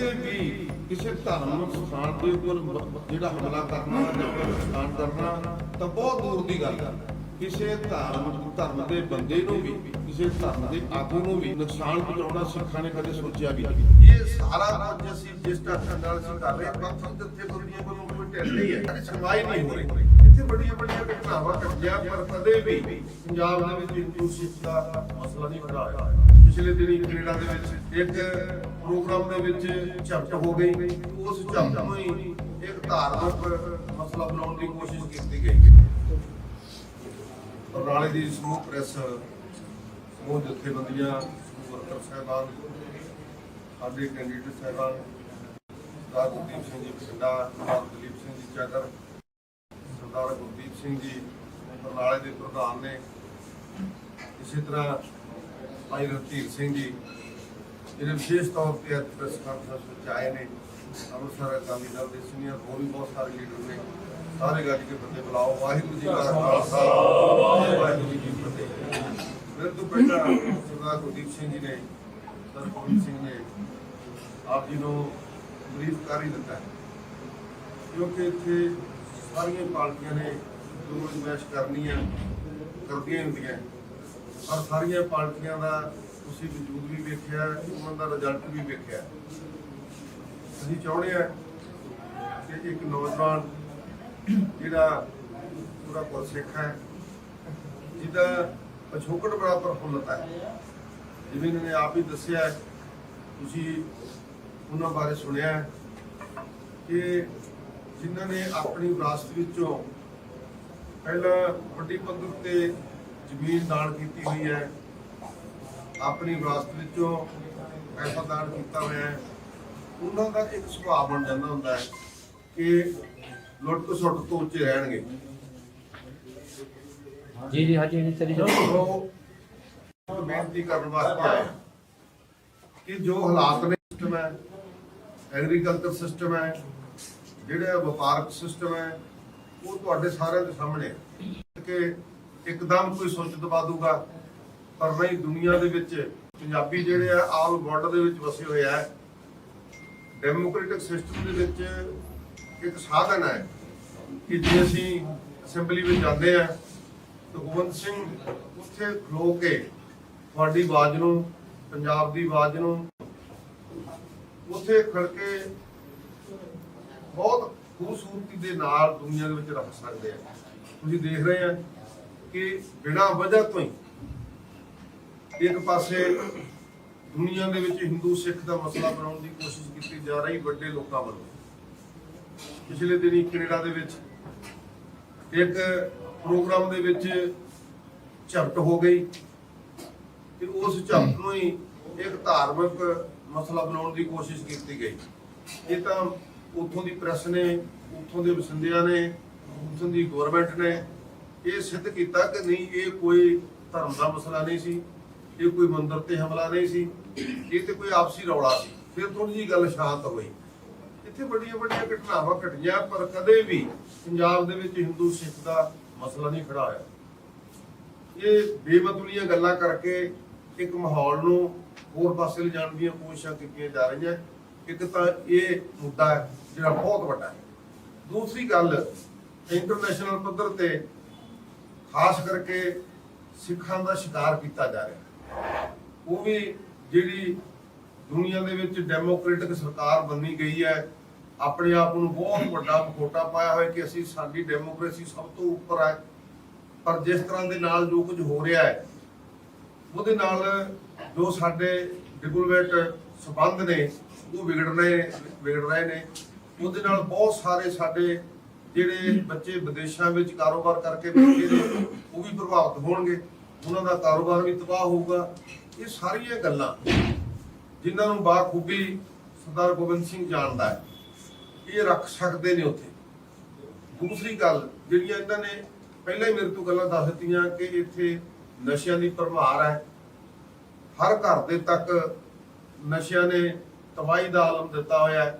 ਕਦੇ ਵੀ ਕਿਸੇ ਧਾਰਮਿਕ ਸਥਾਨ ਦੇ ਉੱਪਰ ਜਿਹੜਾ ਹਮਲਾ ਕਰਨਾ ਜਾਂ ਕੋਈ ਕਰਨਾ ਤਾਂ ਬਹੁਤ ਦੂਰ ਦੀ ਗੱਲ ਹੈ ਕਿਸੇ ਧਾਰਮਿਕ ਧਰਮ ਦੇ ਬੰਦੇ ਨੂੰ ਵੀ, ਕਿਸੇ ਧਰਮ ਦੇ ਆਗੂ ਨੂੰ ਵੀ ਨੁਕਸਾਨ ਪਹੁੰਚਾਉਣਾ ਸਿੱਖਾਂ ਨੇ ਕਦੇ ਸੋਚਿਆ ਵੀ ਇਹ ਸਾਰਾ ਕੁਝ ਅਸੀਂ ਜਿਸ ਢੰਗ ਨਾਲ ਅਸੀਂ ਕਰ ਰਹੇ ਹਾਂ ਪਰ ਜਿੱਥੇ ਕੋਈ ਢਿੱਲ ਨਹੀਂ ਹੈ। ਸੁਣਵਾਈ ਨਹੀਂ ਹੋ ਰਹੀ। ਇੱਥੇ ਬੜੀਆਂ ਬੜੀਆਂ ਘਟਨਾਵਾਂ ਘਟੀਆਂ, ਪਰ ਕਦੇ ਵੀ ਪੰਜਾਬ ਦੇ ਵਿੱਚ ਹਿੰਦੂ ਸਿੱਖ ਦਾ ਮਸਲਾ ਨਹੀਂ ਵਧਾ ਪਿਛਲੇ ਦਿਨੀ ਕੈਨੇਡਾ ਦੇ ਵਿੱਚ ਇੱਕ ਪ੍ਰੋਗਰਾਮ ਦੇ ਵਿੱਚ ਝਪਟ ਹੋ ਗਈ। ਉਸ ਝਪਟ ਨੂੰ ਹੀ ਇੱਕ ਧਾਰਮਿਕ ਮਸਲਾ ਬਣਾਉਣ ਦੀ ਕੋਸ਼ਿਸ਼ ਕੀਤੀ ਗਈ। ਬਰਨਾਲੇ ਦੀ ਸਮੂਹ ਪ੍ਰੈਸ, ਸਮੂਹ ਜਥੇਬੰਦੀਆਂ, ਸਮੂਹ ਵਰਕਰ ਸਾਹਿਬਾਨ, ਸਾਡੇ ਕੈਂਡੀਡੇਟ ਸਾਹਿਬਾਨ ਸਰਦਾਰ ਗੁਰਦੀਪ ਸਿੰਘ ਜੀ ਬਠਿੰਡਾ, ਸਰਦਾਰ ਦਲੀਪ ਸਿੰਘ ਜੀ ਚਾਦਰ, ਸਰਦਾਰ ਗੁਰਦੀਪ ਸਿੰਘ ਜੀ ਬਰਨਾਲੇ ਦੇ ਪ੍ਰਧਾਨ ਨੇ। ਇਸੇ ਤਰ੍ਹਾਂ ਭਾਈ ਰਣਧੀਰ ਸਿੰਘ ਜੀ ਜਿਹੜੇ ਵਿਸ਼ੇਸ਼ ਤੌਰ ਤੇ ਅੱਜ ਪ੍ਰੈਸ ਕਾਨਫਰੰਸ ਵਿੱਚ ਆਏ ਨੇ ਅੰਮ੍ਰਿਤਸਰ, ਅਕਾਲੀ ਦਲ ਦੇ ਸੀਨੀਅਰ ਹੋਰ ਵੀ ਬਹੁਤ ਸਾਰੇ ਲੀਡਰ ਨੇ। ਸਾਰੇ ਗੱਜ ਕੇ ਬੰਦੇ ਬੁਲਾਓ। ਵਾਹਿਗੁਰੂ ਜੀ ਕਾ ਖਾਲਸਾ, ਵਾਹਿਗੁਰੂ ਜੀ ਕੀ ਫਤਿਹ। ਮੇਰੇ ਤੋਂ ਪਹਿਲਾਂ ਸਰਦਾਰ ਗੁਰਦੀਪ ਸਿੰਘ ਜੀ ਨੇ, ਸਰਦਾਰ ਗੋਬਿੰਦ ਸਿੰਘ ਨੇ ਆਪ ਜੀ ਨੂੰ ਬਰੀਫ ਕਰ ਹੀ ਦਿੱਤਾ ਹੈ। ਕਿਉਂਕਿ ਇੱਥੇ ਸਾਰੀਆਂ ਪਾਰਟੀਆਂ ਨੇ ਜੋ ਇਨਵੈਸਟ ਕਰਨੀਆਂ ਕਰਦੀਆਂ ਹੀ ਹੁੰਦੀਆਂ ਪਰ ਸਾਰੀਆਂ ਪਾਰਟੀਆਂ ਦਾ ਤੁਸੀਂ ਵਜੂਦ ਵੀ ਵੇਖਿਆ, ਉਹਨਾਂ ਦਾ ਰਿਜ਼ਲਟ ਵੀ ਵੇਖਿਆ। ਅਸੀਂ ਚਾਹੁੰਦੇ ਆ ਕਿ ਇੱਕ ਨੌਜਵਾਨ ਜਿਹੜਾ ਪੂਰਾ ਸਿੱਖ ਹੈ, ਜਿਹਦਾ ਪਛੋਕੜ ਬੜਾ ਪ੍ਰਫੁੱਲਤ ਹੈ। ਜਿਵੇਂ ਇਹਨਾਂ ਨੇ ਆਪ ਹੀ ਦੱਸਿਆ, ਤੁਸੀਂ ਉਹਨਾਂ ਬਾਰੇ ਸੁਣਿਆ ਕਿ ਜਿਨ੍ਹਾਂ ਨੇ ਆਪਣੀ ਵਿਰਾਸਤ ਵਿੱਚੋਂ ਪਹਿਲਾਂ ਵੱਡੀ ਪੱਧਰ ਤੇ ਜ਼ਮੀਨ ਦਾਨ ਕੀਤੀ ਹੋਈ ਹੈ ਆਪਣੀ ਵਿਰਾਸਤ ਵਿੱਚੋਂ ਪੈਸਾ ਦਾਨ ਕੀਤਾ ਹੋਇਆ ਹੈ। ਉਹਨਾਂ ਦਾ ਇੱਕ ਸੁਭਾਅ ਬਣ ਜਾਂਦਾ ਹੁੰਦਾ ਹੈ ਕਿ ਲੁੱਟ ਖਸੁੱਟ ਤੋਂ ਉੱਚੇ ਰਹਿਣਗੇ। ਜੀ ਜੀ ਹਾਂਜੀ ਚਲੀ ਜਾਓ। ਉਹ ਬੇਨਤੀ ਕਰਨ ਵਾਸਤੇ ਆਏ ਕਿ ਜੋ ਹਾਲਾਤ ਨੇ ਸਿਸਟਮ ਹੈ ਐਗਰੀਕਲਚਰ ਸਿਸਟਮ ਹੈ ਜਿਹੜਾ ਵਪਾਰਕ ਸਿਸਟਮ ਹੈ ਉਹ ਤੁਹਾਡੇ ਸਾਰਿਆਂ ਦੇ ਸਾਹਮਣੇ ਕਿ ਇੱਕਦਮ ਕੋਈ ਸੋਚ ਦਬਾ ਦੂਗਾ ਪਰ ਨਹੀਂ ਦੁਨੀਆ ਦੇ ਵਿੱਚ ਪੰਜਾਬੀ ਜਿਹੜੇ ਆ, ਆਲ ਵਰਲਡ ਦੇ ਵਿੱਚ ਵਸੇ ਹੋਏ ਆ। ਡੈਮੋਕ੍ਰੈਟਿਕ ਸਿਸਟਮ ਦੇ ਵਿੱਚ ਇੱਕ ਸਾਧਨ ਹੈ ਕਿ ਜੇ ਅਸੀਂ ਅਸੈਂਬਲੀ ਵਿੱਚ ਜਾਂਦੇ ਆ ਤਾਂ ਗੋਬਿੰਦ ਸਿੰਘ ਉੱਥੇ ਖਲੋ ਕੇ ਤੁਹਾਡੀ ਆਵਾਜ਼ ਨੂੰ, ਪੰਜਾਬ ਦੀ ਆਵਾਜ਼ ਨੂੰ ਉੱਥੇ ਖੜ ਕੇ ਬਹੁਤ ਖੂਬਸੂਰਤੀ ਦੇ ਨਾਲ ਦੁਨੀਆ ਦੇ ਵਿੱਚ ਰੱਖ ਸਕਦੇ ਆ। ਤੁਸੀਂ ਦੇਖ ਰਹੇ ਆ ਕਿ ਬਿਨਾਂ ਵਜ੍ਹਾ ਤੋਂ ਹੀ ਇੱਕ ਪਾਸੇ ਦੁਨੀਆ ਦੇ ਵਿੱਚ ਹਿੰਦੂ ਸਿੱਖ ਦਾ ਮਸਲਾ ਬਣਾਉਣ ਦੀ ਕੋਸ਼ਿਸ਼ ਕੀਤੀ ਜਾ ਰਹੀ ਵੱਡੇ ਲੋਕਾਂ ਵੱਲੋਂ। ਪਿਛਲੇ ਦਿਨੀ ਕੈਨੇਡਾ ਦੇ ਵਿੱਚ ਇੱਕ ਪ੍ਰੋਗਰਾਮ ਦੇ ਵਿੱਚ ਝਪਟ ਹੋ ਗਈ ਤੇ ਉਸ ਝਪਟ ਨੂੰ ਹੀ ਇੱਕ ਧਾਰਮਿਕ ਮਸਲਾ ਬਣਾਉਣ ਦੀ ਕੋਸ਼ਿਸ਼ ਕੀਤੀ ਗਈ। ਇਹ ਤਾਂ ਉੱਥੋਂ ਦੀ ਪ੍ਰੈਸ ਨੇ, ਉੱਥੋਂ ਦੇ ਵਸਿੰਦਿਆਂ ਨੇ, ਉੱਥੋਂ ਦੀ ਗਵਰਨਮੈਂਟ ਨੇ ਇਹ ਸਿੱਧ ਕੀਤਾ ਕਿ ਨਹੀਂ, ਇਹ ਕੋਈ ਧਰਮ ਦਾ ਮਸਲਾ ਨਹੀਂ ਸੀ। ਇਹ ਕੋਈ ਮੰਦਰ ਤੇ ਹਮਲਾ ਨਹੀਂ ਸੀ, ਇਹ ਤੇ ਕੋਈ ਆਪਸੀ ਰੌਲਾ ਸੀ। ਫਿਰ ਥੋੜੀ ਜੀ ਗੱਲ ਸ਼ਾਂਤ ਹੋਈ। ਇੱਥੇ ਵੱਡੀਆਂ ਵੱਡੀਆਂ ਘਟਨਾਵਾਂ ਘਟੀਆਂ, ਪਰ ਕਦੇ ਵੀ ਪੰਜਾਬ ਦੇ ਵਿੱਚ ਹਿੰਦੂ ਸਿੱਖ ਦਾ ਮਸਲਾ ਨਹੀਂ ਖੜਾ ਹੋਇਆ। ਇਹ ਬੇਮਤੁਲੀਆਂ ਗੱਲਾਂ ਕਰਕੇ ਇੱਕ ਮਾਹੌਲ ਨੂੰ ਹੋਰ ਪਾਸੇ ਲਿਜਾਣ ਦੀਆਂ ਕੋਸ਼ਿਸ਼ਾਂ ਕੀਤੀਆਂ ਜਾ ਰਹੀਆਂ। ਇੱਕ ਤਾਂ ਇਹ ਮੁੱਦਾ ਹੈ, ਜਿਹੜਾ ਬਹੁਤ ਵੱਡਾ ਹੈ। ਦੂਸਰੀ ਗੱਲ ਇੰਟਰਨੈਸ਼ਨਲ ਪੱਧਰ ਤੇ ਖਾਸ ਕਰਕੇ ਸਿੱਖਾਂ ਦਾ ਸ਼ਿਕਾਰ ਕੀਤਾ ਜਾ ਰਿਹਾ। ਉਹ ਵੀ ਜਿਹੜੀ ਦੁਨੀਆ ਦੇ ਵਿੱਚ ਡੈਮੋਕ੍ਰੈਟਿਕ ਸਰਕਾਰ ਬੰਨੀ ਗਈ ਹੈ, ਆਪਣੇ ਆਪ ਨੂੰ ਬਹੁਤ ਵੱਡਾ ਮਖੌਟਾ ਪਾਇਆ ਹੋਇਆ ਕਿ ਅਸੀਂ ਸਾਡੀ ਡੈਮੋਕ੍ਰੇਸੀ ਸਭ ਤੋਂ ਉੱਪਰ ਹੈ। ਪਰ ਜਿਸ ਤਰ੍ਹਾਂ ਦੇ ਨਾਲ ਜੋ ਕੁਝ ਹੋ ਰਿਹਾ ਹੈ, ਉਹਦੇ ਨਾਲ ਜੋ ਸਾਡੇ ਡਿਪਲੋਮੈਟ ਸਬੰਧ ਨੇ, ਉਹ ਵਿਗੜ ਰਹੇ ਵਿਗੜ ਰਹੇ ਨੇ। ਉਹਦੇ ਨਾਲ ਬਹੁਤ ਸਾਰੇ ਸਾਡੇ ਜਿਹੜੇ ਬੱਚੇ ਵਿਦੇਸ਼ਾਂ ਵਿੱਚ ਕਾਰੋਬਾਰ ਕਰਕੇ ਬੈਠੇ ਨੇ, ਉਹ ਵੀ ਪ੍ਰਭਾਵਿਤ ਹੋਣਗੇ। ਉਹਨਾਂ ਦਾ ਕਾਰੋਬਾਰ ਵੀ ਤਬਾਹ ਹੋਊਗਾ। ਇਹ ਸਾਰੀਆਂ ਗੱਲਾਂ ਜਿਨ੍ਹਾਂ ਨੂੰ ਬਾਖੂਬੀ ਸਰਦਾਰ ਗੋਬਿੰਦ ਸਿੰਘ ਜਾਣਦਾ ਹੈ, ਇਹ ਰੱਖ ਸਕਦੇ ਨੇ ਉੱਥੇ। ਦੂਸਰੀ ਗੱਲ ਜਿਹੜੀਆਂ ਇਹਨਾਂ ਨੇ ਪਹਿਲਾਂ ਹੀ ਮੇਰੇ ਤੋਂ ਗੱਲਾਂ ਦੱਸ ਦਿੱਤੀਆਂ ਕਿ ਇੱਥੇ ਨਸ਼ਿਆਂ ਦੀ ਭਰਮਾਰ ਹੈ। ਹਰ ਘਰ ਦੇ ਤੱਕ ਨਸ਼ਿਆਂ ਨੇ ਤਬਾਹੀ ਦਾ ਆਲਮ ਦਿੱਤਾ ਹੋਇਆ ਹੈ।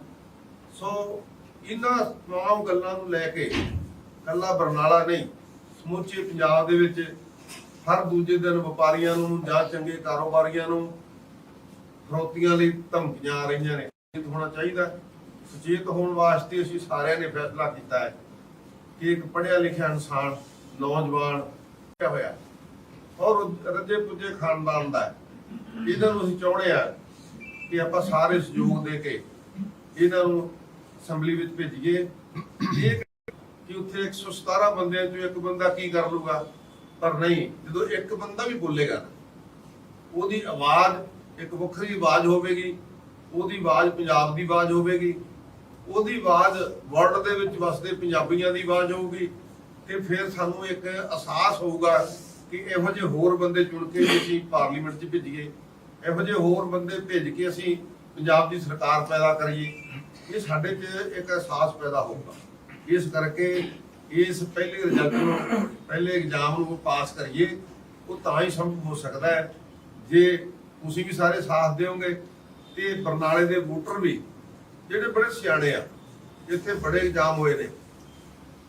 ਸੋ ਇਹਨਾਂ ਤਮਾਮ ਗੱਲਾਂ ਨੂੰ ਲੈ ਕੇ ਕੱਲਾ ਬਰਨਾਲਾ ਨਹੀਂ, ਸਮੁੱਚੇ ਪੰਜਾਬ ਦੇ ਵਿੱਚ ਹਰ ਦੂਜੇ ਦਿਨ ਵਪਾਰੀਆਂ ਨੂੰ ਜਾਂ ਚੰਗੇ ਕਾਰੋਬਾਰੀਆਂ ਨੂੰ ਫਰੋਤੀਆਂ ਲਈ ਧਮਕੀਆਂ ਆ ਰਹੀਆਂ ਨੇ। ਸੁਚੇਤ ਹੋਣਾ ਚਾਹੀਦਾ ਸੁਚੇਤ ਹੋਣ ਵਾਸਤੇ ਅਸੀਂ ਸਾਰਿਆਂ ਨੇ ਫੈਸਲਾ ਕੀਤਾ ਹੈ ਕਿ ਇੱਕ ਪੜ੍ਹਿਆ ਲਿਖਿਆ ਇਨਸਾਨ, ਨੌਜਵਾਨ ਹੋਇਆ ਔਰ ਰੱਜੇ ਪੁੱਜੇ ਖਾਨਦਾਨ ਦਾ ਇਹਨਾਂ ਨੂੰ ਅਸੀਂ ਚਾਹੁੰਦੇ ਆ ਕਿ ਆਪਾਂ ਸਾਰੇ ਸਹਿਯੋਗ ਦੇ ਕੇ ਇਹਨਾਂ ਨੂੰ ਅਸੈਂਬਲੀ ਵਿੱਚ ਭੇਜੀਏ। ਇਹ ਕਿ ਉੱਥੇ 117 ਬੰਦਿਆਂ ਚੋਂ ਇੱਕ ਬੰਦਾ ਕੀ ਕਰ ਲੂਗਾ ਪਰ ਨਹੀਂ ਜਦੋਂ ਇੱਕ ਬੰਦਾ ਵੀ ਬੋਲੇਗਾ ਨਾ, ਉਹਦੀ ਆਵਾਜ਼ ਇੱਕ ਵੱਖਰੀ ਆਵਾਜ਼ ਹੋਵੇਗੀ ਉਹਦੀ ਆਵਾਜ਼ ਪੰਜਾਬ ਦੀ ਆਵਾਜ਼ ਹੋਵੇਗੀ ਉਹਦੀ ਆਵਾਜ਼ ਵਰਲਡ ਦੇ ਵਿੱਚ ਵਸਦੇ ਪੰਜਾਬੀਆਂ ਦੀ ਆਵਾਜ਼ ਹੋਊਗੀ ਤੇ ਫਿਰ ਸਾਨੂੰ ਇੱਕ ਅਹਿਸਾਸ ਹੋਊਗਾ ਕਿ ਇਹੋ ਜਿਹੇ ਹੋਰ ਬੰਦੇ ਚੁਣ ਕੇ ਅਸੀਂ ਪਾਰਲੀਮੈਂਟ 'ਚ ਭੇਜੀਏ ਇਹੋ ਜਿਹੇ ਹੋਰ ਬੰਦੇ ਭੇਜ ਕੇ ਅਸੀਂ ਪੰਜਾਬ ਦੀ ਸਰਕਾਰ ਪੈਦਾ ਕਰੀਏ ਇਹ ਸਾਡੇ 'ਚ ਇੱਕ ਅਹਿਸਾਸ ਪੈਦਾ ਹੋਊਗਾ। ਇਸ ਕਰਕੇ ਇਸ ਪਹਿਲੇ ਰਿਜ਼ਲਟ ਨੂੰ, ਪਹਿਲੇ ਐਗਜ਼ਾਮ ਨੂੰ ਪਾਸ ਕਰੀਏ, ਉਹ ਤਾਂ ਹੀ ਸੰਭਵ ਹੋ ਸਕਦਾ ਹੈ। ਜੇ ਤੁਸੀਂ ਵੀ ਸਾਰੇ ਸਾਥ ਦਿਓਗੇ, ਤੇ ਬਰਨਾਲੇ ਦੇ ਵੋਟਰ ਵੀ, ਜਿਹੜੇ ਬੜੇ ਸਿਆਣੇ ਆ, ਇੱਥੇ ਬੜੇ ਐਗਜ਼ਾਮ ਹੋਏ ਨੇ,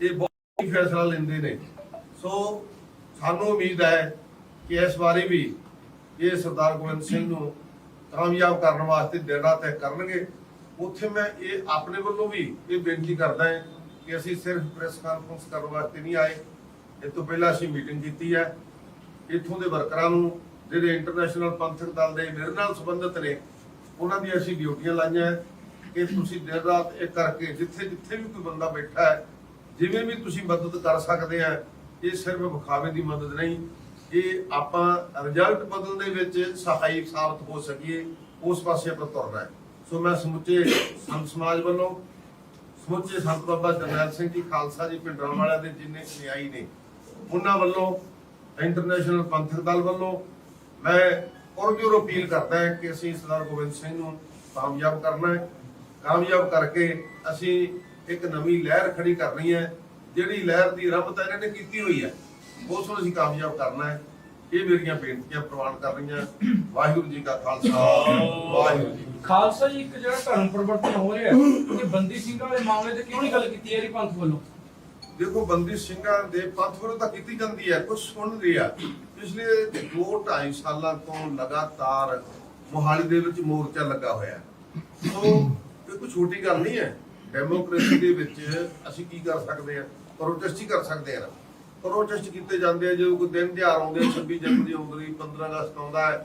ਇਹ ਬਹੁਤ ਹੀ ਫੈਸਲਾ ਲੈਂਦੇ ਨੇ। ਸੋ ਸਾਨੂੰ ਉਮੀਦ ਹੈ ਕਿ ਇਸ ਵਾਰੀ ਵੀ ਇਹ ਸਰਦਾਰ ਗੋਬਿੰਦ ਸਿੰਘ ਨੂੰ ਕਾਮਯਾਬ ਕਰਨ ਵਾਸਤੇ ਦਿਨ ਤੈਅ ਕਰਨਗੇ। ਉੱਥੇ ਮੈਂ ਇਹ ਆਪਣੇ ਵੱਲੋਂ ਵੀ ਇਹ ਬੇਨਤੀ ਕਰਦਾ ਹਾਂ ਕਿ ਅਸੀਂ ਸਿਰਫ ਪ੍ਰੈਸ ਕਾਨਫਰੰਸ ਕਰਨ ਵਾਸਤੇ ਨਹੀਂ ਆਏ। ਇਹ ਤੋਂ ਪਹਿਲਾਂ ਅਸੀਂ ਮੀਟਿੰਗ ਕੀਤੀ ਹੈ। ਇੱਥੋਂ ਦੇ ਵਰਕਰਾਂ ਨੂੰ, ਜਿਹੜੇ ਇੰਟਰਨੈਸ਼ਨਲ ਪੰਥਕ ਦਲ ਦੇ ਮੇਰੇ ਨਾਲ ਸੰਬੰਧਿਤ ਨੇ, ਉਹਨਾਂ ਦੀ ਅਸੀਂ ਡਿਊਟੀਆਂ ਲਾਈਆਂ ਕਿ ਤੁਸੀਂ ਦਿਨ ਰਾਤ ਇਹ ਕਰਕੇ ਜਿੱਥੇ ਜਿੱਥੇ ਵੀ ਕੋਈ ਬੰਦਾ ਬੈਠਾ ਹੈ, ਜਿਵੇਂ ਵੀ ਤੁਸੀਂ ਮਦਦ ਕਰ ਸਕਦੇ ਆ ਇਹ ਸਿਰਫ ਵਿਖਾਵੇ ਦੀ ਮਦਦ ਨਹੀਂ, ਇਹ ਆਪਾਂ ਰਿਜ਼ਲਟ ਬਦਲਣ ਦੇ ਵਿੱਚ ਸਹਾਇਕ ਸਾਬਤ ਹੋ ਸਕੀਏ, ਉਸ ਪਾਸੇ ਆਪਾਂ ਤੁਰਨਾ ਹੈ। ਸੋ ਮੈਂ ਸਮੁੱਚੇ ਸੰਤ ਸਮਾਜ ਵੱਲੋਂ ਸਮੁੱਚੇ ਸੰਤ ਬਾਬਾ ਜਰਨੈਲ ਸਿੰਘ ਜੀ ਖਾਲਸਾ ਜੀ ਪਿੰਡਰਾਂ ਵਾਲਿਆਂ ਦੇ ਜਿੰਨੇ ਨਿਆਈ ਨੇ, ਉਹਨਾਂ ਵੱਲੋਂ ਇੰਟਰਨੈਸ਼ਨਲ ਪੰਥਕ ਦਲ ਵੱਲੋਂ ਮੈਂ ਪੁਰਜੋਰ ਅਪੀਲ ਕਰਦਾ ਹਾਂ ਕਿ ਅਸੀਂ ਸਰਦਾਰ ਗੋਬਿੰਦ ਸਿੰਘ ਨੂੰ ਕਾਮਯਾਬ ਕਰਨਾ ਹੈ। ਕਾਮਯਾਬ ਕਰਕੇ ਅਸੀਂ ਇੱਕ ਨਵੀਂ ਲਹਿਰ ਖੜੀ ਕਰਨੀ ਹੈ, ਜਿਹੜੀ ਲਹਿਰ ਦੀ ਰੱਬ ਤਾਂ ਇਹਨਾਂ ਨੇ ਕੀਤੀ ਹੋਈ ਹੈ, ਉਸ ਨੂੰ ਅਸੀਂ ਕਾਮਯਾਬ ਕਰਨਾ ਹੈ। ਇਹ ਮੇਰੀਆਂ ਬੇਨਤੀਆਂ ਪ੍ਰਵਾਨ ਕਰ ਰਹੀਆਂ। ਵਾਹਿਗੁਰੂ ਜੀ ਕਾ ਖਾਲਸਾ, ਵਾਹਿਗੁਰੂ ਜੀ ਖਾਲਸਾ ਜੀ, ਇੱਕ ਜਿਹੜਾ ਧਰਮ ਪਰਿਵਰਤਨ ਹੋ ਰਿਹਾ ਕਿ ਬੰਦੀ ਸਿੰਘਾਂ ਦੇ ਮਾਮਲੇ ਤੇ ਕਿਉਂ ਨਹੀਂ ਗੱਲ ਕੀਤੀ ਇਹਦੀ ਪੰਥ ਵੱਲੋਂ? ਦੇਖੋ, ਬੰਦੀ ਸਿੰਘਾਂ ਦੇ ਪੰਥ ਵਿਰੋਧਤਾ ਕੀਤੀ ਜਾਂਦੀ ਹੈ ਕੁਝ ਸੁਣ ਰਿਹਾ ਪਿਛਲੇ 2 2.5 ਸਾਲਾਂ ਤੋਂ ਲਗਾਤਾਰ ਮੋਹਾਲੀ ਦੇ ਵਿੱਚ ਮੋਰਚਾ ਲੱਗਾ ਹੋਇਆ ਸੋ, ਇਹ ਕੋਈ ਛੋਟੀ ਗੱਲ ਨਹੀਂ ਹੈ। ਡੈਮੋਕ੍ਰੇਸੀ ਦੇ ਵਿੱਚ ਅਸੀਂ ਕੀ ਕਰ ਸਕਦੇ ਹਾਂ? ਪ੍ਰੋਟੈਸਟ ਹੀ ਕਰ ਸਕਦੇ ਹਾਂ। ਪ੍ਰੋਟੈਸਟ ਕੀਤੇ ਜਾਂਦੇ ਆ, ਜਦੋਂ ਕੋਈ ਦਿਨ ਤਿਉਹਾਰ ਆਉਂਦੇ 26 ਜਨਵਰੀ ਆਉਂਦੀ 15 ਅਗਸਤ ਆਉਂਦਾ ਹੈ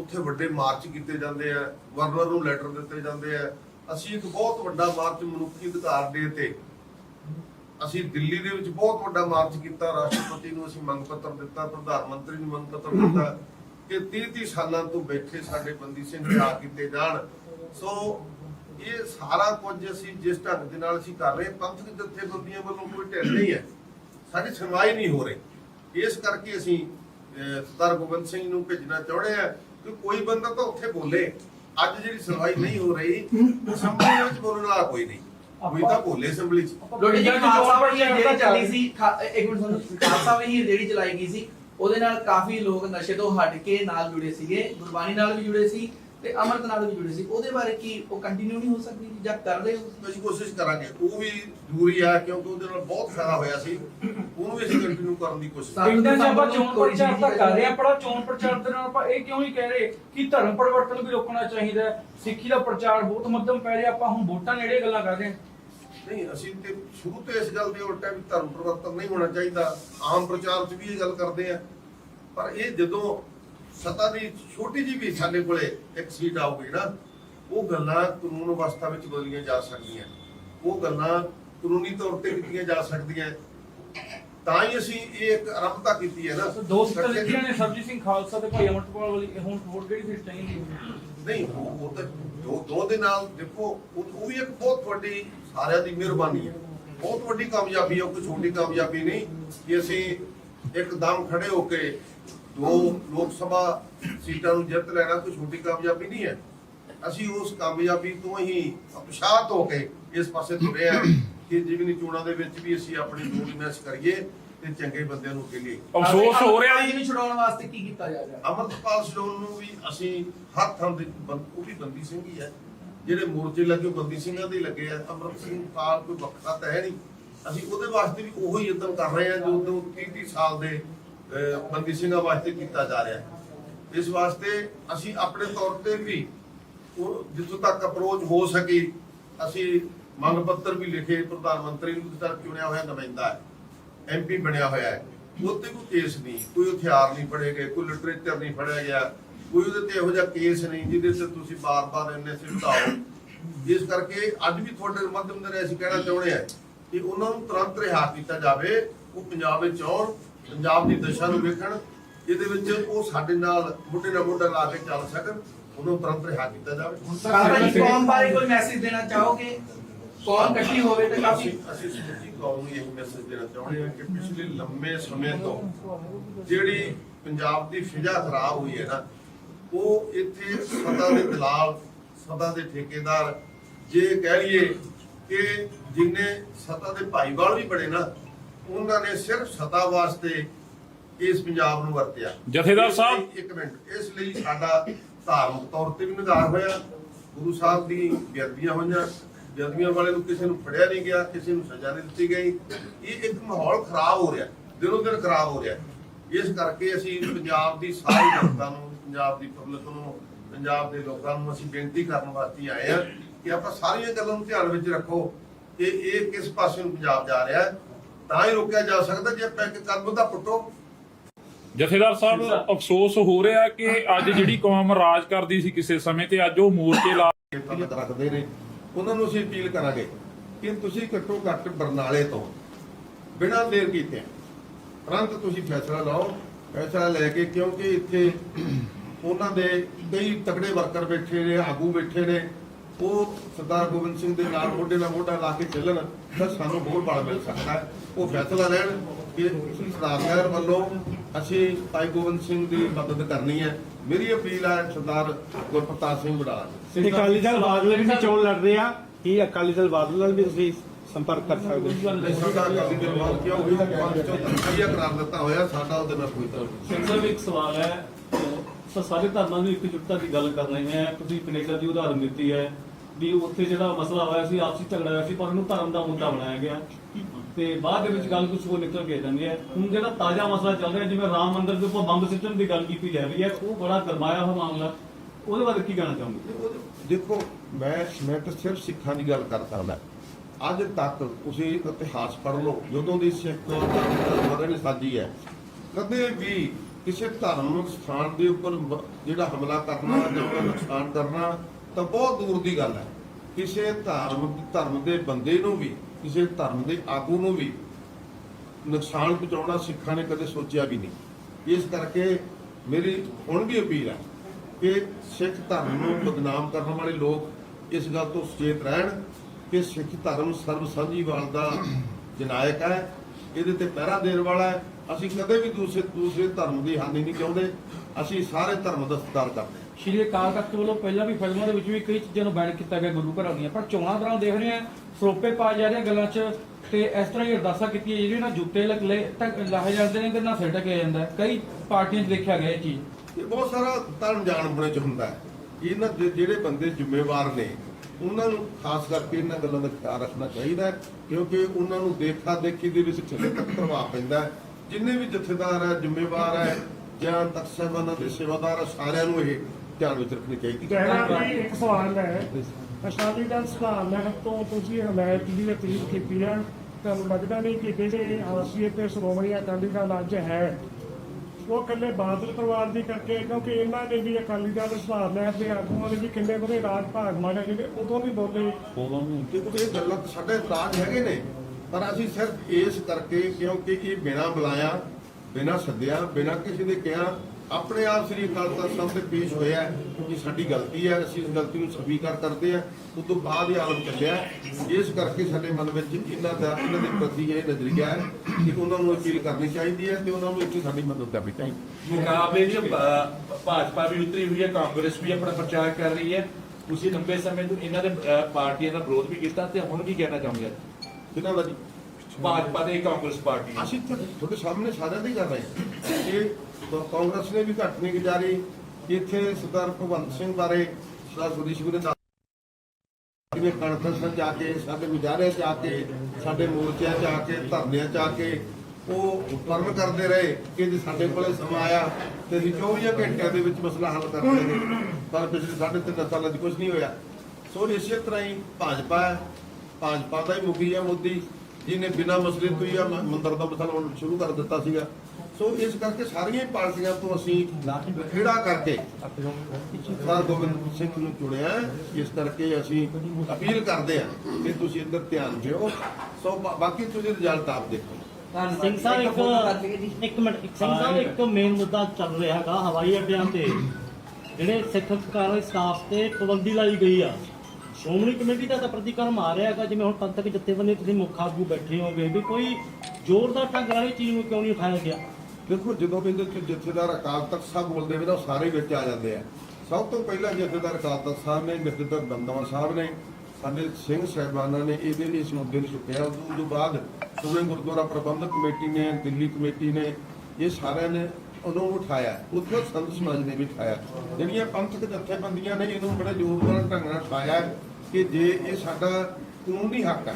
ਉੱਥੇ ਵੱਡੇ ਮਾਰਚ ਕੀਤੇ ਜਾਂਦੇ ਆ ਗਵਰਨਰ ਨੂੰ ਲੈਟਰ ਦਿੱਤੇ ਜਾਂਦੇ ਆ। ਅਸੀਂ ਇੱਕ ਬਹੁਤ ਵੱਡਾ ਮਾਰਚ ਮਨੁੱਖੀ ਅਧਿਕਾਰ ਡੇ ਤੇ ਅਸੀਂ ਦਿੱਲੀ ਦੇ ਵਿੱਚ ਬਹੁਤ ਵੱਡਾ ਮਾਰਚ ਕੀਤਾ ਰਾਸ਼ਟਰਪਤੀ ਨੂੰ ਅਸੀਂ ਮੰਗ ਪੱਤਰ ਦਿੱਤਾ ਪ੍ਰਧਾਨ ਮੰਤਰੀ ਨੂੰ ਮੰਗ ਪੱਤਰ ਦਿੱਤਾ ਕਿ 30 30 ਸਾਲਾਂ ਤੋਂ ਬੈਠੇ ਸਾਡੇ ਬੰਦੀ ਸਿੰਘ ਰਿਹਾ ਕੀਤੇ ਜਾਣ। ਸੋ ਇਹ ਸਾਰਾ ਕੁਝ ਅਸੀਂ ਜਿਸ ਢੰਗ ਦੇ ਨਾਲ ਅਸੀਂ ਕਰ ਰਹੇ ਪੰਥਕ ਜਥੇਬੰਦੀਆਂ ਵੱਲੋਂ ਕੋਈ ਢਿੱਲ ਨਹੀਂ ਹੈ। ਸਾਡੀ ਸੁਣਵਾਈ ਨਹੀਂ ਹੋ ਰਹੀ। ਇਸ ਕਰਕੇ ਅਸੀਂ ਅਹ, ਸਰਦਾਰ ਗੋਬਿੰਦ ਸਿੰਘ ਨੂੰ ਭੇਜਣਾ ਚਾਹੁੰਦੇ ਆ ਕਿ ਕੋਈ ਬੰਦਾ ਤਾਂ ਉੱਥੇ ਬੋਲੇ। ਅੱਜ ਜਿਹੜੀ ਸੁਣਵਾਈ ਨਹੀਂ ਹੋ ਰਹੀ ਅਸੈਂਬਲੀ ਵਿੱਚ ਬੋਲਣ ਵਾਲਾ ਕੋਈ ਨਹੀਂ। ਕੋਈ ਤਾਂ ਬੋਲੇ ਅਸੈਂਬਲੀ 'ਚ। ਲੋੜੀ ਜੀ ਖਾਲਸਾ ਪ੍ਰਚਾਰ ਜਿਹੜੀ ਚੱਲੀ ਸੀ ਖਾ- ਇੱਕ ਮਿੰਟ ਸੁਣੋ ਖਾਲਸਾ ਵਹੀ ਜਿਹੜੀ ਚਲਾਈ ਗਈ ਸੀ ਉਹਦੇ ਨਾਲ ਕਾਫੀ ਲੋਕ ਨਸ਼ੇ ਤੋਂ ਹਟ ਕੇ ਨਾਲ ਜੁੜੇ ਸੀਗੇ। ਗੁਰਬਾਣੀ ਨਾਲ ਵੀ ਜੁੜੇ ਸੀ ਤੇ ਅੰਮ੍ਰਿਤ ਨਾਲ ਵੀ ਜੁੜੇ ਸੀ। ਉਹਦੇ ਬਾਰੇ ਕੀ ਉਹ ਕੰਟੀਨਿਊ ਨਹੀਂ ਹੋ ਸਕਦੀ ਜਾਂ ਕਰ ਰਹੇ ਹੋ? ਅਸੀਂ ਕੋਸ਼ਿਸ਼ ਕਰਾਂਗੇ। ਉਹ ਵੀ ਜ਼ਰੂਰੀ ਹੈ ਕਿਉਂਕਿ ਉਹਦੇ ਨਾਲ ਬਹੁਤ ਫਾਇਦਾ ਹੋਇਆ ਸੀ। ਉਹਨੂੰ ਵੀ ਅਸੀਂ ਕੰਟੀਨਿਊ ਕਰਨ ਦੀ ਕੋਸ਼ਿਸ਼ ਕਰਾਂਗੇ ਪਿੰਡਾਂ 'ਚ ਆਪਾਂ ਚੋਣ ਪ੍ਰਚਾਰ ਤਾਂ ਕਰ ਰਹੇ ਆ ਪਰ ਚੋਣ ਪ੍ਰਚਾਰ ਦੇ ਨਾਲ ਆਪਾਂ ਇਹ ਕਿਉਂ ਨਹੀਂ ਕਹਿ ਰਹੇ ਕਿ ਧਰਮ ਪਰਿਵਰਤਨ ਵੀ ਰੋਕਣਾ ਚਾਹੀਦਾ ਹੈ? ਸਿੱਖੀ ਦਾ ਪ੍ਰਚਾਰ ਬਹੁਤ ਮੱਧਮ ਪੈ ਰਿਹਾ ਆਪਾਂ ਹੁਣ ਵੋਟਾਂ ਨੇੜੇ ਗੱਲਾਂ ਕਰ ਰਹੇ ਹਾਂ। ਨਹੀਂ ਅਸੀਂ ਤੇ ਸ਼ੁਰੂ ਤੋਂ ਇਸ ਗੱਲ ਦੇ ਉਲਟਾ ਵੀ ਧਰਮ ਪਰਿਵਰਤਨ ਨਹੀਂ ਹੋਣਾ ਚਾਹੀਦਾ। ਆਮ ਪ੍ਰਚਾਰ 'ਚ ਵੀ ਇਹ ਗੱਲ ਕਰਦੇ ਆ। ਪਰ ਇਹ ਜਦੋਂ ਸਤਾ ਦੀ ਛੋਟੀ ਜੀ ਵੀ ਸਾਡੇ ਕੋਲੇ ਇੱਕ ਸੀਟ ਆਊਗੀ ਨਾ ਉਹ ਗੱਲਾਂ ਕਾਨੂੰਨ ਅਵਸਥਾ ਵਿੱਚ ਬਦਲੀਆਂ ਜਾ ਸਕਦੀਆਂ। ਉਹ ਗੱਲਾਂ ਕਾਨੂੰਨੀ ਤੌਰ ਤੇ ਕੀਤੀਆਂ ਜਾ ਸਕਦੀਆਂ। ਤਾਂ ਹੀ ਅਸੀਂ ਇਹ ਇੱਕ ਆਰੰਭਤਾ ਕੀਤੀ ਹੈ ਨਾ। ਦੋ ਸੀਟਾਂ ਲਿਖੀਆਂ ਨੇ ਸਰਜੀਤ ਸਿੰਘ ਖਾਲਸਾ ਤੇ ਭਾਈ ਅਮਰਪਾਲ ਵਾਲੀ ਹੁਣ ਵੋਟ ਕਿਹੜੀ ਸੀਟ ਚਾਹੀਦੀ ਨਹੀਂ ਉਹ ਤਾਂ ਦੋ ਦੋ ਦੇ ਨਾਲ ਦੇਖੋ ਉਹ ਉਹ ਵੀ ਇੱਕ ਬਹੁਤ ਵੱਡੀ ਸਾਰਿਆਂ ਦੀ ਮਿਹਰਬਾਨੀ ਹੈ। ਬਹੁਤ ਵੱਡੀ ਕਾਮਯਾਬੀ ਹੈ ਉਹ ਕੋਈ ਛੋਟੀ ਕਾਮਯਾਬੀ ਨਹੀਂ ਕਿ ਅਸੀਂ ਇੱਕਦਮ ਖੜੇ ਹੋ ਕੇ ਦੋ ਲੋਕ ਸਭਾ ਸੀਟਾਂ ਨੂੰ ਜਿੱਤ ਲੈਣਾ ਕੋਈ ਛੋਟੀ ਕਾਮਯਾਬੀ ਨਹੀਂ ਹੈ। ਅਸੀਂ ਉਸ ਕਾਮਯਾਬੀ ਤੋਂ ਹੀ ਉਤਸ਼ਾਹਤ ਹੋ ਕੇ ਇਸ ਪਾਸੇ ਤੁਰੇ ਆ ਕਿ ਜਿਵੇਂ ਚੋਣਾਂ ਦੇ ਵਿੱਚ ਵੀ ਅਸੀਂ ਆਪਣੀ ਜੋੜੀਮੈਸ ਕਰੀਏ ਤੇ ਚੰਗੇ ਬੰਦਿਆਂ ਨੂੰ ਕਿਲੀਏ ਅਫਸੋਸ ਹੋ ਰਿਹਾ ਜੀ। ਨੂੰ ਛੁਡਾਉਣ ਵਾਸਤੇ ਕੀ ਕੀਤਾ ਜਾ ਰਿਹਾ? ਅਮਰਪਾਲ ਸਟੋਨ ਨੂੰ ਵੀ ਅਸੀਂ ਹਰ ਥਾਂ ਤੇ ਉਹ ਵੀ ਬੰਦੀ ਸਿੰਘ ਹੀ ਹੈ। ਜਿਹੜੇ ਮੋਰਚੇ ਲੱਗੇ ਉਹ ਬੰਦੀ ਸਿੰਘਾਂ ਦੇ ਲੱਗੇ ਆ। ਅਮਰਤ ਸਿੰਘ ਪਾਲ ਕੋਈ ਵੱਖਰਾ ਤਾਂ ਹੈ ਨਹੀਂ। ਅਸੀਂ ਉਹਦੇ ਵਾਸਤੇ ਵੀ ਉਹੀ ਯਤਨ ਕਰ ਰਹੇ ਆ ਜੋ ਤੋਂ 30 30 ਸਾਲ ਦੇ ਬੰਦੀ ਸਿੰਘਾਂ ਵਾਸਤੇ ਕੀਤਾ ਜਾ ਰਿਹਾ ਹੈ। ਇਸ ਵਾਸਤੇ ਅਸੀਂ ਆਪਣੇ ਤੌਰ ਤੇ ਵੀ ਉਹ ਜਿੱਥੋਂ ਤੱਕ ਅਪਰੋਚ ਹੋ ਸਕੀ, ਅਸੀਂ ਮੰਗ ਪੱਤਰ ਵੀ ਲਿਖੇ, ਪ੍ਰਧਾਨ ਮੰਤਰੀ ਨੂੰ ਜਿਸ ਚੁਣਿਆ ਹੋਇਆ ਨੁਮਾਇੰਦਾ ਹੈ ਐਮਪੀ ਬਣਿਆ ਹੋਇਆ ਹੈ। ਉੱਤੇ ਕੋਈ ਕੇਸ ਨਹੀਂ, ਕੋਈ ਹਥਿਆਰ ਨਹੀਂ ਫੜੇ ਗਏ, ਕੋਈ ਲਿਟਰੇਚਰ ਨਹੀਂ ਫੜਿਆ ਗਿਆ, ਕੋਈ ਉਹਦੇ ਤੇ ਇਹੋ ਜਿਹਾ ਕੇਸ ਨਹੀਂ ਜਿਹਦੇ ਤੇ ਤੁਸੀਂ ਬਾਰ-ਬਾਰ ਇੰਨੇ ਸਿੱਟਾਓ ਇਸ ਕਰਕੇ ਅੱਜ ਵੀ ਤੁਹਾਡੇ ਮਾਧਿਅਮ ਦੇ ਅਸੀਂ ਕਹਿਣਾ ਚਾਹੁੰਦੇ ਹਾਂ ਕਿ ਉਹਨਾਂ ਨੂੰ ਤੁਰੰਤ ਰਿਹਾ ਕੀਤਾ ਜਾਵੇ, ਉਹ ਪੰਜਾਬ ਵਿੱਚ ਆਉਣ ਪੰਜਾਬ ਦੀ ਦਸ਼ਾ ਨੂੰ ਵੇਖਣ ਇਹਦੇ ਵਿੱਚ ਉਹ ਸਾਡੇ ਨਾਲ ਮੋਢੇ ਨਾਲ ਮੋਢਾ ਲਾ ਕੇ ਚੱਲ ਸਕਣ ਉਹਨੂੰ ਤੁਰੰਤ ਰਿਹਾ ਕੀਤਾ ਜਾਵੇ। ਖਾਲਸਾ ਜੀ ਕੌਮ ਬਾਰੇ ਕੋਈ ਮੈਸੇਜ ਦੇਣਾ ਚਾਹੋਗੇ? ਕੌਮ ਇਕੱਠੀ ਹੋਵੇ ਤੇ ਕਾਫੀ ਅਸੀਂ ਸਮੁੱਚੀ ਕੌਮ ਨੂੰ ਇਹ ਮੈਸੇਜ ਦੇਣਾ ਚਾਹੁੰਦੇ ਹਾਂ ਕਿ ਪਿਛਲੇ ਲੰਮੇ ਸਮੇਂ ਤੋਂ ਜਿਹੜੀ ਪੰਜਾਬ ਦੀ ਫਿਜ਼ਾ ਖਰਾਬ ਹੋਈ ਹੈ ਨਾ ਉਹ ਇੱਥੇ ਸਦਾ ਦੇ ਦਲਾਲ ਸਦਾ ਦੇ ਠੇਕੇਦਾਰ ਜੇ ਕਹਿ ਲਈਏ ਕਿ ਜਿਨੇ ਸਤਾ ਦੇ ਭਾਈਵਾਲ ਵੀ ਬਣੇ ਨਾ ਉਹਨਾਂ ਨੇ ਸਿਰਫ ਸਤਾ ਵਾਸਤੇ ਇਸ ਪੰਜਾਬ ਨੂੰ ਵਰਤਿਆ। ਜਥੇਦਾਰ ਸਾਹਿਬ। ਇੱਕ ਮਿੰਟ ਇਸ ਲਈ ਸਾਡਾ ਧਾਰਮਿਕ ਤੌਰ ਤੇ ਵੀ ਨਿਗਾਰ ਹੋਇਆ। ਗੁਰੂ ਸਾਹਿਬ ਦੀ ਬੇਅਦਬੀਆਂ ਹੋਈਆਂ। ਬੇਅਦਬੀਆਂ ਵਾਲੇ ਨੂੰ ਕਿਸੇ ਨੂੰ ਫੜਿਆ ਨਹੀਂ ਗਿਆ ਕਿਸੇ ਨੂੰ ਸਜ਼ਾ ਨਹੀਂ ਦਿੱਤੀ ਗਈ। ਇਹ ਇੱਕ ਮਾਹੌਲ ਖਰਾਬ ਹੋ ਰਿਹਾ ਦਿਨੋਂ ਦਿਨ ਖਰਾਬ ਹੋ ਰਿਹਾ। ਇਸ ਕਰਕੇ ਅਸੀਂ ਪੰਜਾਬ ਦੀ ਸਾਰੀ ਜਨਤਾ ਨੂੰ ਪੰਜਾਬ ਦੀ ਪਬਲਿਕ ਨੂੰ ਪੰਜਾਬ ਦੇ ਲੋਕਾਂ ਨੂੰ ਅਸੀਂ ਬੇਨਤੀ ਕਰਨ ਵਾਸਤੇ ਆਏ ਹਾਂ ਕਿ ਆਪਾਂ ਸਾਰੀਆਂ ਗੱਲਾਂ ਨੂੰ ਧਿਆਨ ਵਿੱਚ ਰੱਖੋ ਕਿ ਇਹ ਕਿਸ ਪਾਸੇ ਨੂੰ ਪੰਜਾਬ ਜਾ ਰਿਹਾ ਹੈ। ਤਾਂ ਹੀ ਰੋਕਿਆ ਜਾ ਸਕਦਾ ਜੇ ਆਪਾਂ ਇੱਕ ਕਦਮ ਦਾ ਪੁੱਟੋ। ਜਥੇਦਾਰ ਸਾਹਿਬ ਅਫਸੋਸ ਹੋ ਰਿਹਾ ਕਿ ਅੱਜ ਜਿਹੜੀ ਕੌਮ ਰਾਜ ਕਰਦੀ ਸੀ ਕਿਸੇ ਸਮੇਂ ਤੇ ਅੱਜ ਉਹ ਮੋਰਚੇ ਲਾ ਰੱਖਦੇ ਨੇ। ਉਹਨਾਂ ਨੂੰ ਅਸੀਂ ਅਪੀਲ ਕਰਾਂਗੇ ਕਿ ਤੁਸੀਂ ਘੱਟੋ ਘੱਟ ਬਰਨਾਲੇ ਤੋਂ ਬਿਨਾਂ ਦੇਰ ਕੀਤੇ ਤੁਰੰਤ ਤੁਸੀਂ ਫੈਸਲਾ ਲਓ। ਫੈਸਲਾ ਲੈ ਕੇ ਕਿਉਂਕਿ ਇੱਥੇ ਉਹਨਾਂ ਦੇ ਕਈ ਤਗੜੇ ਵਰਕਰ ਬੈਠੇ ਨੇ ਆਗੂ ਬੈਠੇ ਨੇ। ਉਹ ਸਰਦਾਰ ਗੋਬਿੰਦ ਸਿੰਘ ਦੇ ਨਾਲ ਮੋਢੇ ਨਾਲ ਮੋਢਾ ਲਾ ਕੇ ਚੱਲਣ ਤਾਂ ਸਾਨੂੰ ਹੋਰ ਬਲ ਮਿਲ ਸਕਦਾ ਹੈ। ਉਹ ਫੈਸਲਾ ਲੈਣ ਕਿ ਸਰਦਾਰ ਸਾਹਿਬ ਵੱਲੋਂ ਅਸੀਂ ਭਾਈ ਗੋਬਿੰਦ ਸਿੰਘ ਦੀ ਮਦਦ ਕਰਨੀ ਹੈ। ਮੇਰੀ ਅਪੀਲ ਹੈ ਸਰਦਾਰ ਗੁਰਪ੍ਰਤਾਪ ਸਿੰਘ ਤੇ ਅਕਾਲੀ ਦਲ ਬਾਦਲ ਵੀ ਚੋਣ ਲੜ ਰਿਹਾ ਕੀ ਅਕਾਲੀ ਦਲ ਬਾਦਲ ਨਾਲ ਵੀ ਤੁਸੀਂ ਸੰਪਰਕ ਕਰ ਸਕਦੇ ਹੋ? ਸਾਡਾ ਅਕਾਲੀ ਦਲ ਬਾਅਦ ਕਿਉਂ ਹੋਈ ਪੰਜ ਚੋਂ ਤੀਆ ਕਰਾਰ ਦਿੱਤਾ ਹੋਇਆ ਸਾਡਾ ਉਹਦੇ ਨਾਲ ਕੋਈ ਨਹੀਂ। ਸਿੰਘ ਸਾਹਿਬ ਇੱਕ ਸਵਾਲ ਹੈ। ਸਾਰੇ ਧਰਮਾਂ ਦੀ ਇਕਜੁੱਟਤਾ ਦੀ ਗੱਲ ਕਰ ਰਹੇ ਹੈ। ਤੁਸੀਂ ਕੈਨੇਡਾ ਦੀ ਉਦਾਹਰਨ ਦਿੱਤੀ ਹੈ। ਵੀ ਉੱਥੇ ਜਿਹੜਾ ਮਸਲਾ ਹੋਇਆ ਸੀ, ਆਪਸੀ ਝਗੜਾ ਹੋਇਆ ਸੀ, ਪਰ ਉਹਨੂੰ ਧਰਮ ਦਾ ਮੁੱਦਾ ਬਣਾਇਆ ਗਿਆ। ਤੇ ਬਾਅਦ ਦੇ ਵਿੱਚ ਗੱਲ ਕੁਝ ਹੋਰ ਨਿਕਲ ਕੇ ਜਾਂਦੀ ਹੈ। ਹੁਣ ਜਿਹੜਾ ਤਾਜ਼ਾ ਮਸਲਾ ਚੱਲ ਰਿਹਾ, ਜਿਵੇਂ ਰਾਮ ਮੰਦਿਰ ਦੇ ਉੱਪਰ ਬੰਬ ਸਿੱਟਣ ਦੀ ਗੱਲ ਕੀਤੀ ਜਾ ਰਹੀ ਹੈ, ਉਹ ਬੜਾ ਗਰਮਾਇਆ ਹੋਇਆ ਮਾਮਲਾ। ਉਹਦੇ ਬਾਰੇ ਕੀ ਕਹਿਣਾ ਚਾਹੋਗੇ? ਦੇਖੋ, ਮੈਂ ਮੈਂ ਤਾਂ ਸਿਰਫ ਸਿੱਖਾਂ ਦੀ ਗੱਲ ਕਰ ਸਕਦਾ ਅੱਜ ਤੱਕ ਤੁਸੀਂ ਇਤਿਹਾਸ ਪੜ੍ਹ ਲਓ, ਜਦੋਂ ਦੀ ਸਿੱਖ ਮਰਨ ਸਾਜੀ ਹੈ, ਕਦੇ ਵੀ ਕਿਸੇ ਧਾਰਮਿਕ ਸਥਾਨ ਦੇ ਉੱਪਰ ਜਿਹੜਾ ਹਮਲਾ ਕਰਨਾ, ਜਾਂ ਨੁਕਸਾਨ ਕਰਨਾ ਤਾਂ ਬਹੁਤ ਦੂਰ ਦੀ ਗੱਲ ਹੈ। ਕਿਸੇ ਧਾਰਮ, ਧਰਮ ਦੇ ਬੰਦੇ ਨੂੰ ਵੀ, ਕਿਸੇ ਧਰਮ ਦੇ ਆਗੂ ਨੂੰ ਵੀ ਨੁਕਸਾਨ ਪਹੁੰਚਾਉਣਾ ਸਿੱਖਾਂ ਨੇ ਕਦੇ ਸੋਚਿਆ ਵੀ ਨਹੀਂ। ਇਸ ਕਰਕੇ ਮੇਰੀ ਹੁਣ ਵੀ ਅਪੀਲ ਹੈ ਕਿ ਸਿੱਖ ਧਰਮ ਨੂੰ ਬਦਨਾਮ ਕਰਨ ਵਾਲੇ ਲੋਕ ਇਸ ਗੱਲ ਤੋਂ ਸੁਚੇਤ ਰਹਿਣ ਕਿ ਸਿੱਖ ਧਰਮ ਸਰਬ ਸਾਂਝੀਵਾਲ ਦਾ ਜਨਾਇਕ ਹੈ, ਇਹਦੇ ਤੇ ਪਹਿਰਾ ਦੇਣ ਵਾਲਾ ਹੈ। ਅਸੀਂ ਕਦੇ ਵੀ ਦੂਸਰੇ ਦੂਸਰੇ ਧਰਮ ਦੀ ਹਾਨੀ ਨਹੀਂ ਚਾਹੁੰਦੇ। ਅਸੀਂ ਸਾਰੇ ਧਰਮ ਦਾ ਸਤਿਕਾਰ ਕਰਦੇ ਸ਼੍ਰੀ ਅਕਾਲ ਤਖਤ ਵੱਲੋਂ ਪਹਿਲਾਂ ਵੀ ਫਿਲਮਾਂ ਦੇ ਵਿੱਚ ਵੀ ਕਈ ਚੀਜ਼ਾਂ ਨੂੰ ਬੈਨ ਕੀਤਾ ਗਿਆ ਗੁਰੂ ਘਰਾਂ ਦੀਆਂ, ਪਰ ਚੋਣਾਂ ਦੌਰਾਨ ਦੇਖ ਰਹੇ ਆ ਸਰੋਪੇ ਪਾ ਜਾ ਰਹੀਆਂ ਗੱਲਾਂ 'ਚ ਤੇ ਇਸ ਤਰ੍ਹਾਂ ਹੀ ਅਰਦਾਸਾਂ ਕੀਤੀਆਂ ਜਿਹੜੀਆਂ ਨਾ ਜੁੱਤੇ ਲਗਲੇ ਤੱਕ ਲਾਹੇ ਜਾਂਦੇ ਨੇ ਤੇ ਨਾ ਸਿਰ ਢਕਿਆ ਜਾਂਦਾ। ਕਈ ਪਾਰਟੀਆਂ 'ਚ ਦੇਖਿਆ ਗਿਆ ਇਹ ਚੀਜ਼। ਇਹ ਬਹੁਤ ਸਾਰਾ ਧਰਮ ਜਾਣਪੁਣੇ ਚ ਹੁੰਦਾ ਹੈ। ਇਹਨਾਂ ਜਿਹੜੇ ਬੰਦੇ ਜ਼ਿੰਮੇਵਾਰ ਨੇ, ਉਹਨਾਂ ਨੂੰ ਖਾਸ ਕਰਕੇ ਇਹਨਾਂ ਗੱਲਾਂ ਦਾ ਖਿਆਲ ਰੱਖਣਾ ਚਾਹੀਦਾ ਹੈ, ਕਿਉਂਕਿ ਉਹਨਾਂ ਨੂੰ ਦੇਖਾ ਦੇਖੀ ਦੇ ਵਿੱਚ ਥੱਲੇ ਤੱਕ ਪ੍ਰਭਾਵ ਪੈਂਦਾ ਹੈ। ਜਿੰਨੇ ਵੀ ਜਥੇਦਾਰ ਹੈ, ਜ਼ਿੰਮੇਵਾਰ ਹੈ ਜਾਂ ਤਖਤ ਸਾਹਿਬਾਨਾਂ ਦੇ ਸੇਵਾਦਾਰ ਸਾਰਿਆਂ ਨੂੰ ਇਹ ਧਿਆਨ ਵਿੱਚ ਰੱਖਣੀ ਚਾਹੀਦੀ। ਹੈ ਵੀ ਇੱਕ ਸਵਾਲ ਹੈ ਅਕਾਲੀ ਦਲ ਸੁਧਾਰ ਤੋਂ ਤੁਸੀਂ ਹਮਾਇਤ ਦੀ ਅਪੀਲ ਕੀਤੀ ਹੈ ਤੁਹਾਨੂੰ ਲੱਗਦਾ ਨਹੀਂ ਕਿ ਜਿਹੜੇ ਆਸੀਏ ਤੇ ਸ਼੍ਰੋਮਣੀ ਅਕਾਲੀ ਦਲ ਅੱਜ ਹੈ ਉਹ ਇਕੱਲੇ ਬਾਦਲ ਪਰਿਵਾਰ ਦੀ ਕਰਕੇ ਕਿਉਂਕਿ ਇਹਨਾਂ ਨੇ ਵੀ ਅਕਾਲੀ ਦਲ ਸੁਧਾਰ ਲਹਿਰ ਦੇ ਆਗੂਆਂ ਨੇ ਵੀ ਕਿੰਨੇ ਬਰੇ ਰਾਜ ਭਾਗ ਮਾਰੇ ਜਿਹੜੇ ਉਦੋਂ ਵੀ ਬੋਲੇ। ਕਿਉਂਕਿ ਇਹ ਗੱਲਾਂ ਤਾਂ ਸਾਡੇ ਰਾਜ ਹੈਗੇ ਨੇ ਪਰ ਅਸੀਂ ਸਿਰਫ ਇਸ ਕਰਕੇ ਕਿਉਂਕਿ ਇਹ ਬਿਨਾ ਬੁਲਾਇਆ ਬਿਨਾ ਸੱਦਿਆ ਬਿਨਾ ਕਿਸੇ ਦੇ ਕਿਹਾ ਆਪਣੇ ਆਪ ਸ੍ਰੀ ਅਕਾਲ ਤਖਤ ਸਾਹਿਬ ਤੇ ਪੇਸ਼ ਹੋਇਆ ਕਿ ਸਾਡੀ ਗਲਤੀ ਹੈ ਅਸੀਂ ਇਸ ਗਲਤੀ ਨੂੰ ਸਵੀਕਾਰ ਕਰਦੇ ਹਾਂ ਉਸ ਤੋਂ ਬਾਅਦ ਇਹ ਆਲਮ ਚੱਲਿਆ ਇਸ ਕਰਕੇ ਸਾਡੇ ਮਨ ਵਿੱਚ ਇਹਨਾਂ ਦਾ ਇਹਨਾਂ ਦੇ ਪ੍ਰਤੀ ਇਹ ਨਜ਼ਰੀਆ ਹੈ ਕਿ ਉਹਨਾਂ ਨੂੰ ਅਪੀਲ ਕਰਨੀ ਚਾਹੀਦੀ ਹੈ ਤੇ ਉਹਨਾਂ ਨੂੰ ਇੱਥੇ ਸਾਡੀ ਮਦਦ ਕਰਨੀ ਚਾਹੀਦੀ ਹੈ। ਮੁਕਾਬਲੇ ਭਾ- ਭਾਜਪਾ ਵੀ ਉਤਰੀ ਹੋਈ ਹੈ ਕਾਂਗਰਸ ਵੀ ਆਪਣਾ ਪ੍ਰਚਾਰ ਕਰ ਰਹੀ ਹੈ। ਤੁਸੀਂ ਲੰਬੇ ਸਮੇਂ ਤੋਂ ਇਹਨਾਂ ਦੇ ਪਾਰਟੀਆਂ ਦਾ ਵਿਰੋਧ ਵੀ ਕੀਤਾ ਤੇ ਹੁਣ ਕੀ ਕਹਿਣਾ ਚਾਹੁੰਦੇ ਆ ਕਿਹਨਾਂ ਦਾ ਜੀ ਭਾਜਪਾ ਤੇ ਕਾਂਗਰਸ ਪਾਰਟੀ ਅਸੀਂ ਤਾਂ ਤੁਹਾਡੇ ਸਾਹਮਣੇ ਸਾਰਿਆਂ ਦੀ ਕਰ ਰਹੇ ਹਾਂ। ਕਿ ਕਾਂਗਰਸ ਨੇ ਵੀ ਘੱਟ ਨਹੀਂ ਗੁਜ਼ਾਰੀ ਇੱਥੇ ਸਰਦਾਰ ਭਗਵੰਤ ਸਿੰਘ ਬਾਰੇ ਸਰਦਾਰ ਸੁਦੀਸ਼ ਗੁਰੂ ਨੇ ਜਿਵੇਂ ਕਣਕ ਜਾ ਕੇ, ਸਾਡੇ ਗੁਜ਼ਾਰੇ ਚ ਆ ਕੇ, ਸਾਡੇ ਮੋਰਚਿਆਂ ਚ ਆ ਕੇ, ਧਰਨਿਆਂ ਚ ਆ ਕੇ ਉਹ ਫਰਮ ਕਰਦੇ ਰਹੇ ਕਿ ਜੇ ਸਾਡੇ ਕੋਲੇ ਸਮਾਂ ਆਇਆ ਤੇ ਅਸੀਂ 24 ਘੰਟਿਆਂ ਦੇ ਵਿੱਚ ਮਸਲਾ ਹੱਲ ਕਰ ਦੇਵਾਂਗੇ ਪਰ ਪਿਛਲੇ ਸਾਢੇ ਤਿੰਨ ਸਾਲਾਂ 'ਚ ਕੁਝ ਨਹੀਂ ਹੋਇਆ। ਸੋ ਇਸੇ ਤਰ੍ਹਾਂ ਹੀ ਭਾਜਪਾ ਹੈ। ਭਾਜਪਾ ਦਾ ਹੀ ਮੁਖੀ ਹੈ ਮੋਦੀ। ਜਿਹਨੇ ਬਿਨਾਂ ਮਸਲੇ ਤੋਂ ਹੀ ਆ ਮੰਦਰ ਦਾ ਮਸਲਾ ਹੁਣ ਸ਼ੁਰੂ ਕਰ ਦਿੱਤਾ ਸੀਗਾ। ਸੋ ਇਸ ਕਰਕੇ ਸਾਰੀਆਂ ਪਾਰਟੀਆਂ ਤੋਂ ਅਸੀਂ ਖੇੜਾ ਕਰਕੇ ਸਰਦਾਰ ਗੋਬਿੰਦ ਸਿੰਘ ਨੂੰ ਚੁਣਿਆ। ਇਸ ਕਰਕੇ ਅਸੀਂ ਅਪੀਲ ਕਰਦੇ ਹਾਂ ਕਿ ਤੁਸੀਂ ਇੱਧਰ ਧਿਆਨ ਦਿਓ। ਸੋ ਬਾਕੀ ਤੁਸੀਂ ਰਿਜ਼ਲਟ ਆਪ ਦੇਖੋ। ਸਿੰਘ ਸਾਹਿਬ ਇੱਕ ਇੱਕ ਮਿੰਟ ਸਿੰਘ ਸਾਹਿਬ ਇੱਕ ਮੇਨ ਮੁੱਦਾ ਚੱਲ ਰਿਹਾ ਹੈਗਾ ਹਵਾਈ ਅੱਡਿਆਂ ਤੇ। ਜਿਹੜੇ ਸਿੱਖ ਸਰਕਾਰੀ ਸਟਾਫ ਤੇ ਪਾਬੰਦੀ ਲਾਈ ਗਈ ਆ। ਸ਼੍ਰੋਮਣੀ ਕਮੇਟੀ ਦਾ ਤਾਂ ਪ੍ਰਤੀਕਰਮ ਆ ਰਿਹਾ ਹੈਗਾ, ਜਿਵੇਂ ਹੁਣ ਪੰਥਕ ਜਥੇਬੰਦੀ ਤੁਸੀਂ ਮੁੱਖ ਆਗੂ ਬੈਠੇ ਹੋਗੇ ਵੀ ਕੋਈ ਜ਼ੋਰਦਾਰ ਢੰਗ ਨਾਲ ਇਹ ਚੀਜ਼ ਨੂੰ ਕਿਉਂ ਨਹੀਂ ਉਠਾਇਆ ਗਿਆ? ਦੇਖੋ, ਜਦੋਂ ਕਹਿੰਦੇ ਕਿ ਜਥੇਦਾਰ ਅਕਾਲ ਤਖਤ ਸਾਹਿਬ ਬੋਲਦੇ ਵੀ ਨਾ ਸਾਰੇ ਵਿੱਚ ਆ ਜਾਂਦੇ ਆ। ਸਭ ਤੋਂ ਪਹਿਲਾਂ ਜਥੇਦਾਰ ਅਕਾਲ ਤਖਤ ਸਾਹਿਬ ਨੇ, ਜਥੇਦਾਰ ਦਮਦਮਾ ਸਾਹਿਬ ਨੇ, ਸਾਡੇ ਸਿੰਘ ਸਾਹਿਬਾਨਾਂ ਨੇ ਇਹਦੇ ਲਈ ਇਸ ਮੁੱਦੇ ਨੂੰ ਚੁੱਕਿਆ। ਉਸ ਤੋਂ ਬਾਅਦ ਸੂਬੇ ਗੁਰਦੁਆਰਾ ਪ੍ਰਬੰਧਕ ਕਮੇਟੀ ਨੇ, ਦਿੱਲੀ ਕਮੇਟੀ ਨੇ, ਇਹ ਸਾਰਿਆਂ ਨੇ ਉਹਨੂੰ ਉਠਾਇਆ। ਉੱਥੇ ਸੰਤ ਸਮਾਜ ਨੇ ਵੀ ਉਠਾਇਆ। ਜਿਹੜੀਆਂ ਪੰਥਕ ਜਥੇਬੰਦੀਆਂ ਨੇ, ਇਹਨੂੰ ਬੜੇ ਜ਼ੋਰਦਾਰ ਢੰਗ ਨਾਲ ਉਠਾਇਆ। ਕਿ ਜੇ ਇਹ ਸਾਡਾ ਕਾਨੂੰਨੀ ਹੱਕ ਹੈ,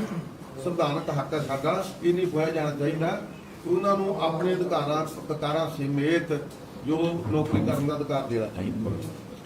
ਸੰਵਿਧਾਨਕ ਹੱਕ ਹੈ ਸਾਡਾ, ਇਹ ਨਹੀਂ ਖੋਇਆ ਜਾਣਾ ਚਾਹੀਦਾ। ਉਹਨਾਂ ਨੂੰ ਆਪਣੇ ਅਧਿਕਾਰਾਂ ਅਧਿਕਾਰਾਂ ਸਮੇਤ ਜੋ ਨੌਕਰੀ ਕਰਨ ਦਾ ਅਧਿਕਾਰ ਦੇਣਾ ਚਾਹੀਦਾ।